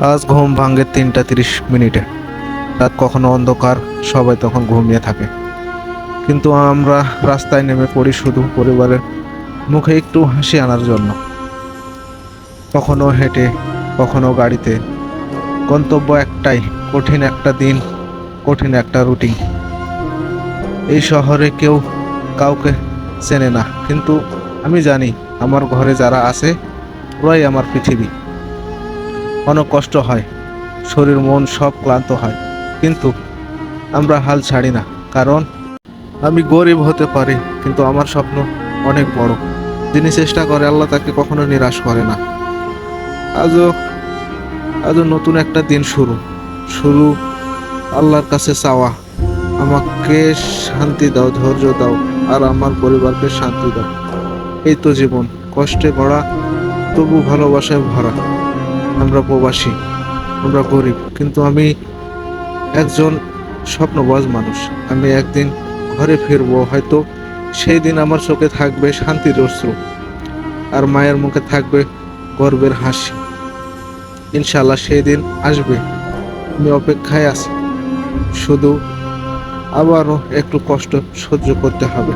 আজ ঘুম ভাঙে তিনটা তিরিশ মিনিটে। রাত কখনো অন্ধকার, সবাই তখন ঘুমিয়ে থাকে। কিন্তু আমরা রাস্তায় নেমে পড়ি শুধু পরিবারের মুখে একটু হাসি আনার জন্য। কখনো হেঁটে, কখনো গাড়িতে। গন্তব্য একটাই, কঠিন একটা দিন, কঠিন একটা রুটিন। এই শহরে কেউ কাউকে চেনে না, কিন্তু আমি জানি আমার ঘরে যারা আছে, ওরাই আমার পৃথিবী। অনেক কষ্ট হয়। শরীর, মন সব ক্লান্ত হয়। কিন্তু আমরা হাল ছাড়ি না, কারণ আমি গরিব হতে পারি, কিন্তু আমার স্বপ্ন অনেক বড়। যিনি চেষ্টা করে, আল্লাহ তাকে কখনো নিরাশ করে না। আজও আজও নতুন একটা দিন শুরু। শুরু আল্লাহর কাছে চাওয়া, আমাকে শান্তি দাও, ধৈর্য দাও, আর আমার পরিবারকে শান্তি দাও। এই তো জীবন, কষ্টে গড়া তবু ভালোবাসায় ভরা। আমরা প্রবাসী, আমরা গরিব, কিন্তু আমি একজন স্বপ্নবাজ মানুষ। আমি একদিন ঘরে ফিরবো, হয়তো সেই দিন আমার চোখে থাকবে শান্তির অশ্রু আর মায়ের মুখে থাকবে গর্বের হাসি। ইনশাল্লাহ সেই দিন আসবে। আমি অপেক্ষায় আছি। শুধু আবারও একটু কষ্ট সহ্য করতে হবে।